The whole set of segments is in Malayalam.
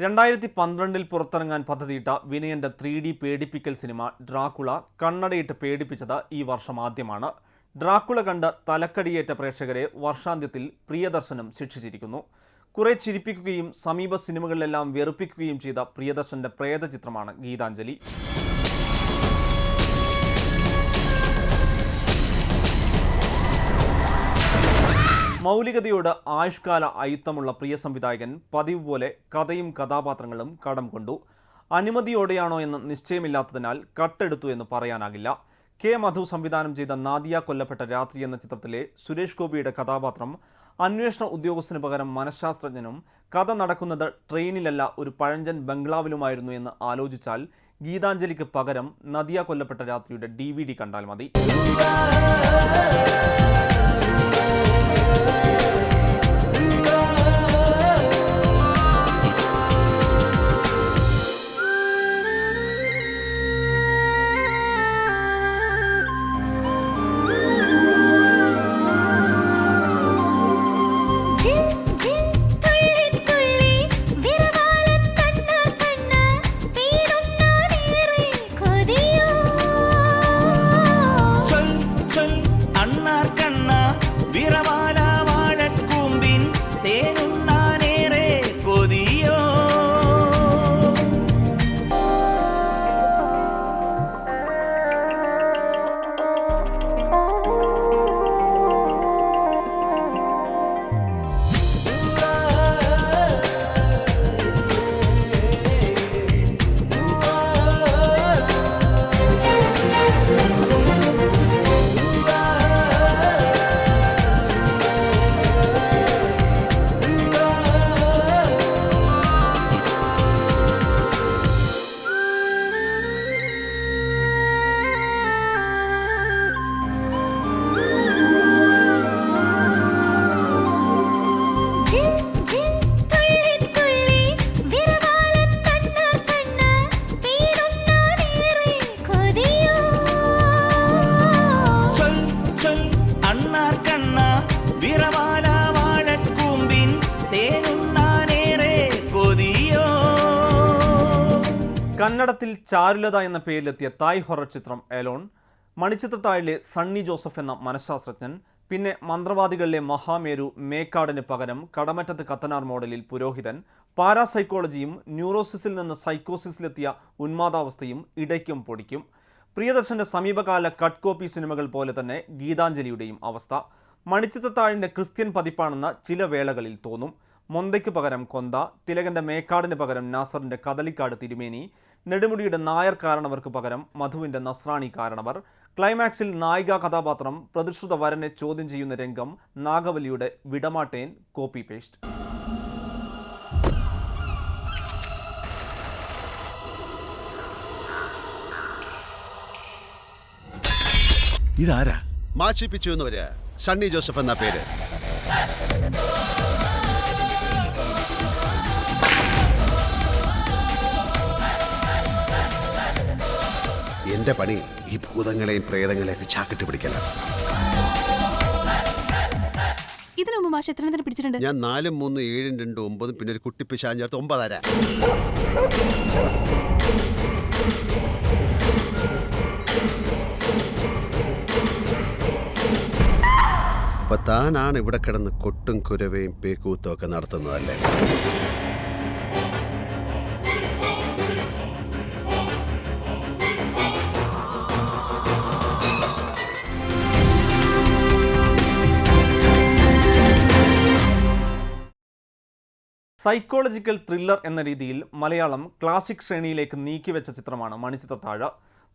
രണ്ടായിരത്തി പന്ത്രണ്ടിൽ പുറത്തിറങ്ങാൻ പദ്ധതിയിട്ട വിനയന്റെ ത്രീ ഡി പേടിപ്പിക്കൽ സിനിമ ഡ്രാക്കുള കണ്ണടയിട്ട് പേടിപ്പിച്ചത് ഈ വർഷം ആദ്യമാണ്. ഡ്രാക്കുള കണ്ട് തലക്കടിയേറ്റ പ്രേക്ഷകരെ വർഷാന്ത്യത്തിൽ പ്രിയദർശനം ശിക്ഷിച്ചിരിക്കുന്നു. കുറെ ചിരിപ്പിക്കുകയും സമീപ സിനിമകളിലെല്ലാം വെറുപ്പിക്കുകയും ചെയ്ത പ്രിയദർശന്റെ പ്രേത ചിത്രമാണ് ഗീതാഞ്ജലി. മൗലികതയോട് ആയുഷ്കാല അയുത്തമുള്ള പ്രിയ സംവിധായകൻ പതിവ് പോലെ കഥയും കഥാപാത്രങ്ങളും കടം കൊണ്ടു. അനുമതിയോടെയാണോ എന്ന് നിശ്ചയമില്ലാത്തതിനാൽ കട്ടെടുത്തു എന്ന് പറയാനാകില്ല. കെ. മധു സംവിധാനം ചെയ്ത നാദിയ കൊല്ലപ്പെട്ട രാത്രി എന്ന ചിത്രത്തിലെ സുരേഷ് ഗോപിയുടെ കഥാപാത്രം അന്വേഷണ ഉദ്യോഗസ്ഥന് പകരം മനഃശാസ്ത്രജ്ഞനും കഥ നടക്കുന്നത് ട്രെയിനിലല്ല ഒരു പഴഞ്ചൻ ബംഗ്ലാവിലുമായിരുന്നു എന്ന് ആലോചിച്ചാൽ ഗീതാഞ്ജലിക്ക് പകരം നദിയ കൊല്ലപ്പെട്ട രാത്രിയുടെ ഡി കണ്ടാൽ മതി. കന്നഡത്തിൽ ചാരുലത എന്ന പേരിലെത്തിയ തായ് ഹൊറർ ചിത്രം എലോൺ മണിച്ചിത്രത്താഴിലെ സണ്ണി ജോസഫ് എന്ന മനഃശാസ്ത്രജ്ഞൻ പിന്നെ മന്ത്രവാദികളിലെ മഹാമേരു മേക്കാടിന് പകരം കടമറ്റത്ത് കത്തനാർ മോഡലിൽ പുരോഹിതൻ പാരാസൈക്കോളജിയും ന്യൂറോസിസിൽ നിന്ന് സൈക്കോസിസിലെത്തിയ ഉന്മാദാവസ്ഥയും ഇടയ്ക്കും പൊടിക്കും. പ്രിയദർശന്റെ സമീപകാല കട്ട് കോപ്പി സിനിമകൾ പോലെ തന്നെ ഗീതാഞ്ജലിയുടെയും അവസ്ഥ. മണിച്ചിത്രത്താഴിന്റെ ക്രിസ്ത്യൻ പതിപ്പാണെന്ന ചില വേളകളിൽ തോന്നും. മൊന്തയ്ക്ക് പകരം കൊന്ത തിലകന്റെ മേക്കാടിന് പകരം നാസറിന്റെ കദളിക്കാട് തിരുമേനി നെടുമുടിയുടെ നായർ കാരണവർക്ക് പകരം മധുവിന്റെ നസ്രാണി കാരണവർ. ക്ലൈമാക്സിൽ നായിക കഥാപാത്രം പ്രതിശ്രുത വരനെ ചോദ്യം ചെയ്യുന്ന രംഗം നാഗവലിയുടെ വിടമാട്ടേൻ കോപ്പി പേസ്റ്റ് ഇതാരാ? മാച്ചിപ്പിച്ചു എന്ന് വരിക സണ്ണി ജോസഫ് എന്ന പേര്. എന്റെ പണി ഈ ഭൂതങ്ങളെയും പ്രേതങ്ങളെയൊക്കെ ചാക്കിട്ട് പിടിക്കലാണ് ഇതിനു മുമ്പ് മാഷ് എത്ര പിടിച്ചിട്ടുണ്ട്? ഞാൻ നാലും മൂന്നും ഏഴും രണ്ടും ഒമ്പതും പിന്നെ ഒരു കുട്ടിപ്പിശാൻ ചേർത്ത് ഒമ്പതര. അപ്പൊ താനാണ് ഇവിടെ കിടന്ന് കൊട്ടും കുരവയും പേക്കൂത്തും ഒക്കെ നടത്തുന്നതല്ലേ? സൈക്കോളജിക്കൽ ത്രില്ലർ എന്ന രീതിയിൽ മലയാളം ക്ലാസിക് ശ്രേണിയിലേക്ക് നീക്കിവെച്ച ചിത്രമാണ് മണിച്ചിത്രത്താഴ.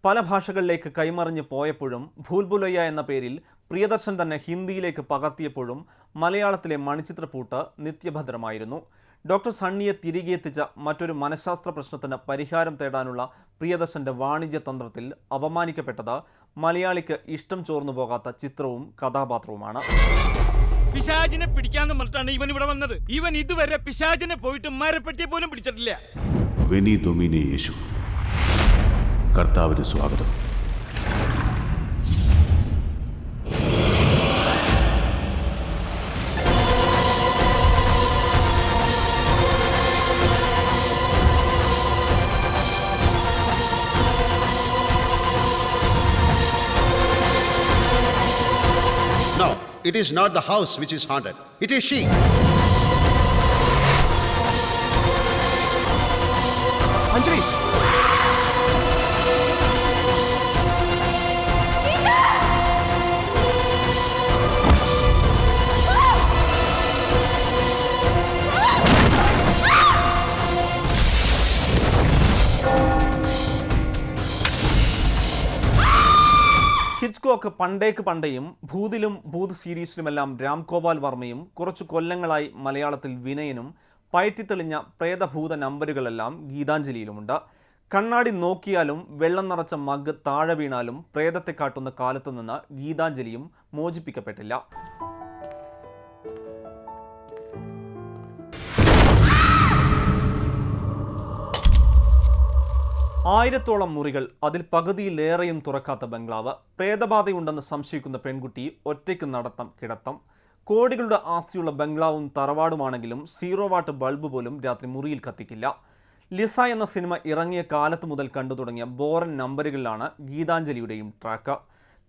പല ഭാഷകളിലേക്ക് കൈമറിഞ്ഞ് പോയപ്പോഴും ഭൂൽബുലയ്യ എന്ന പേരിൽ പ്രിയദർശൻ തന്നെ ഹിന്ദിയിലേക്ക് പകർത്തിയപ്പോഴും മലയാളത്തിലെ മണിച്ചിത്രപ്പൂട്ട് നിത്യഭദ്രമായിരുന്നു. ഡോക്ടർ സണ്ണിയെ തിരികെ എത്തിച്ച മറ്റൊരു മനഃശാസ്ത്ര പ്രശ്നത്തിന് പരിഹാരം തേടാനുള്ള പ്രിയദർശന്റെ വാണിജ്യ തന്ത്രത്തിൽ അപമാനിക്കപ്പെട്ടത് മലയാളിക്ക് ഇഷ്ടം ചോർന്നു പോകാത്ത ചിത്രവും കഥാപാത്രവുമാണ്. പിശാചിനെ പിടിക്കാന്ന് പറഞ്ഞിട്ടാണ് ഇവൻ ഇവിടെ വന്നത്. ഇവൻ ഇതുവരെ പിശാചിനെ പോയിട്ട് മരപ്പെട്ടിയെ പോലും പിടിച്ചിട്ടില്ല. വെനി ദൊമിനി യേശു. കർത്താവിന് സ്വാഗതം. It is not the house which is haunted, it is she. Hitchcock പണ്ടേക്ക് പണ്ടേയും ഭൂതിലും ഭൂത് സീരീസിലുമെല്ലാം രാംഗോപാൽ വർമ്മയും കുറച്ചു കൊല്ലങ്ങളായി മലയാളത്തിൽ വിനയനും പയറ്റിത്തെളിഞ്ഞ പ്രേതഭൂത നമ്പരുകളെല്ലാം ഗീതാഞ്ജലിയിലുമുണ്ട്. കണ്ണാടി നോക്കിയാലും വെള്ളം നിറച്ച മഗ് താഴെ വീണാലും പ്രേതത്തെ കാട്ടുന്ന കാലത്തു നിന്ന് ഗീതാഞ്ജലിയും മോചിപ്പിക്കപ്പെട്ടില്ല. ആയിരത്തോളം മുറികൾ അതിൽ പകുതിയിലേറെയും തുറക്കാത്ത ബംഗ്ലാവ്. പ്രേതബാധയുണ്ടെന്ന് സംശയിക്കുന്ന പെൺകുട്ടി ഒറ്റയ്ക്ക് നടത്തം കിടത്തം. കോടികളുടെ ആസ്തിയുള്ള ബംഗ്ലാവും തറവാടുമാണെങ്കിലും സീറോ വാട്ട് ബൾബ് പോലും രാത്രി മുറിയിൽ കത്തിക്കില്ല. ലിസ എന്ന സിനിമ ഇറങ്ങിയ കാലത്ത് മുതൽ കണ്ടു തുടങ്ങിയ ബോറൻ നമ്പറുകളിലാണ് ഗീതാഞ്ജലിയുടെയും ട്രാക്ക്.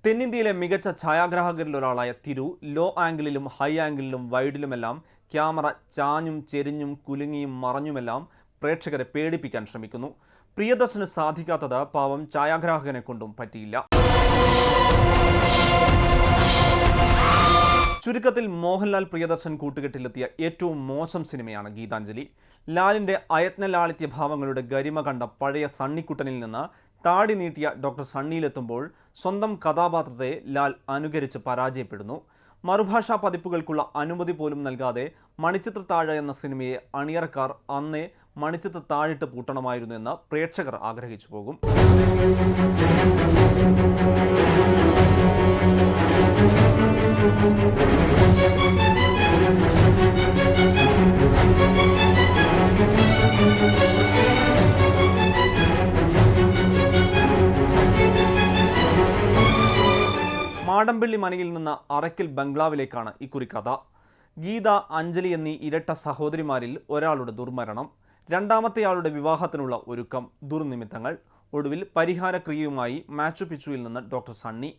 തെന്നിന്ത്യയിലെ മികച്ച ഛായാഗ്രാഹകരിൽ ഒരാളായ തിരു ലോ ആംഗിളിലും ഹൈ ആംഗിളിലും വൈഡിലുമെല്ലാം ക്യാമറ ചാഞ്ഞും ചെരിഞ്ഞും കുലുങ്ങിയും മറഞ്ഞുമെല്ലാം പ്രേക്ഷകരെ പേടിപ്പിക്കാൻ ശ്രമിക്കുന്നു. പ്രിയദർശന് സാധിക്കാത്തത് പാവം ഛായാഗ്രാഹകനെ കൊണ്ടും പറ്റിയില്ല. ചുരുക്കത്തിൽ മോഹൻലാൽ പ്രിയദർശൻ കൂട്ടുകെട്ടിലെത്തിയ ഏറ്റവും മോശം സിനിമയാണ് ഗീതാഞ്ജലി. ലാലിന്റെ അയത്നലാളിത്യ ഭാവങ്ങളുടെ ഗരിമ കണ്ട പഴയ സണ്ണിക്കുട്ടനിൽ നിന്ന് താടി നീട്ടിയ ഡോക്ടർ സണ്ണിയിലെത്തുമ്പോൾ സ്വന്തം കഥാപാത്രത്തെ ലാൽ അനുകരിച്ച് പരാജയപ്പെടുന്നു. മറുഭാഷാ പതിപ്പുകൾക്കുള്ള അനുമതി പോലും നൽകാതെ മണിച്ചിത്ര താഴ എന്ന സിനിമയെ അണിയറക്കാർ അന്നേ മണിച്ചിത്ര താഴിട്ട് പൂട്ടണമായിരുന്നു എന്ന് പ്രേക്ഷകർ ആഗ്രഹിച്ചു പോകും. മാടമ്പള്ളി മനയിൽ നിന്ന് അറയ്ക്കൽ ബംഗ്ലാവിലേക്കാണ് ഇക്കുറി കഥ ഗീത അഞ്ജലി എന്നീ ഇരട്ട സഹോദരിമാരിൽ ഒരാളുടെ ദുർമരണം രണ്ടാമത്തെയാളുടെ വിവാഹത്തിനുള്ള ഒരുക്കം ദുർനിമിത്തങ്ങൾ ഒടുവിൽ പരിഹാരക്രിയയുമായി മാച്ചു പിച്ചുവിൽ നിന്ന് ഡോക്ടർ സണ്ണി.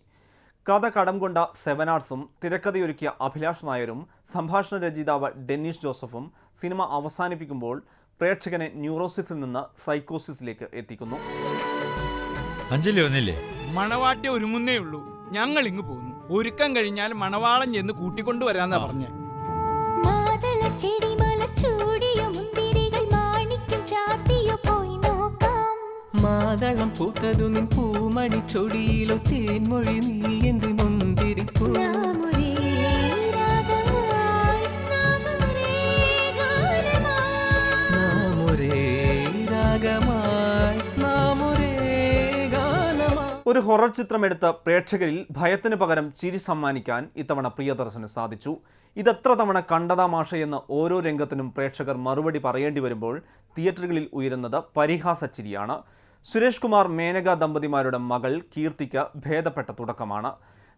കഥ കടം കൊണ്ട സെവൻ ആർട്സും തിരക്കഥയൊരുക്കിയ അഭിലാഷ് നായരും സംഭാഷണ രചയിതാവ് ഡെന്നിസ് ജോസഫും സിനിമ അവസാനിപ്പിക്കുമ്പോൾ പ്രേക്ഷകനെ ന്യൂറോസിസിൽ നിന്ന് സൈക്കോസിസിലേക്ക് എത്തിക്കുന്നു. അഞ്ജലി ഒന്നില്ലേ മണവാട്ടി ഒരുങ്ങുന്നേ ഉള്ളൂ. ഞങ്ങൾ ഇങ്ങ് പോന്നു ഒരുക്കം കഴിഞ്ഞാൽ മണവാളം ചെന്ന് കൂട്ടിക്കൊണ്ടുവരാന്നാ പറഞ്ഞേ. മാതള പൂത്തതു നിൻ പൂമണി ചൊടിയിലോ തേൻമൊഴി നീ എന്ത് മുന്തിരിപ്പൂ? ഒരു ഹൊറർ ചിത്രം എടുത്ത പ്രേക്ഷകരിൽ ഭയത്തിന് പകരം ചിരി സമ്മാനിക്കാൻ ഇത്തവണ പ്രിയദർശന് സാധിച്ചു. ഇതെത്ര തവണ കണ്ടതാ മാഷയെന്ന് ഓരോ രംഗത്തിനും പ്രേക്ഷകർ മറുപടി പറയേണ്ടി വരുമ്പോൾ തിയേറ്ററുകളിൽ ഉയരുന്നത് പരിഹാസച്ചിരിയാണ് സുരേഷ് കുമാർ മേനക ദമ്പതിമാരുടെ മകൾ കീർത്തിക്ക് ഭേദപ്പെട്ട തുടക്കമാണ്.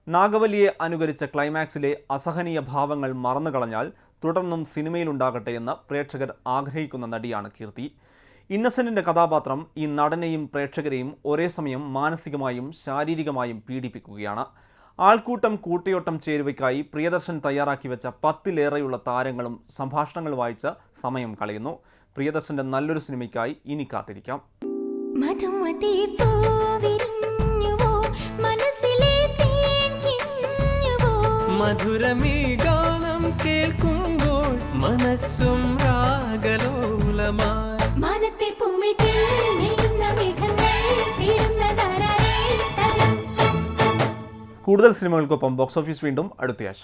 നാഗവല്ലിയെ അനുകരിച്ച ക്ലൈമാക്സിലെ അസഹനീയ ഭാവങ്ങൾ മറന്നുകളഞ്ഞാൽ തുടർന്നും സിനിമയിലുണ്ടാകട്ടെ എന്ന് പ്രേക്ഷകർ ആഗ്രഹിക്കുന്ന നടിയാണ് കീർത്തി. ഇന്നസെന്റിന്റെ കഥാപാത്രം ഈ നടനെയും പ്രേക്ഷകരെയും ഒരേ സമയം മാനസികമായും ശാരീരികമായും പീഡിപ്പിക്കുകയാണ്. ആൾക്കൂട്ടം കൂട്ടിയോട്ടം ചേരുവയ്ക്കായി പ്രിയദർശൻ തയ്യാറാക്കി വെച്ച പത്തിലേറെയുള്ള താരങ്ങളും സംഭാഷണങ്ങൾ വായിച്ച് സമയം കളയുന്നു. പ്രിയദർശന്റെ നല്ലൊരു സിനിമയ്ക്കായി ഇനി കാത്തിരിക്കാം. മധുരമേ ഗാനം കേൾക്കുമ്പോൾ മനസ്സും രാഗലോലമായി തരം കൂടുതൽ സിനിമകൾക്കൊപ്പം ബോക്സ് ഓഫീസ് വീണ്ടും അടുത്തയാഴ്ച.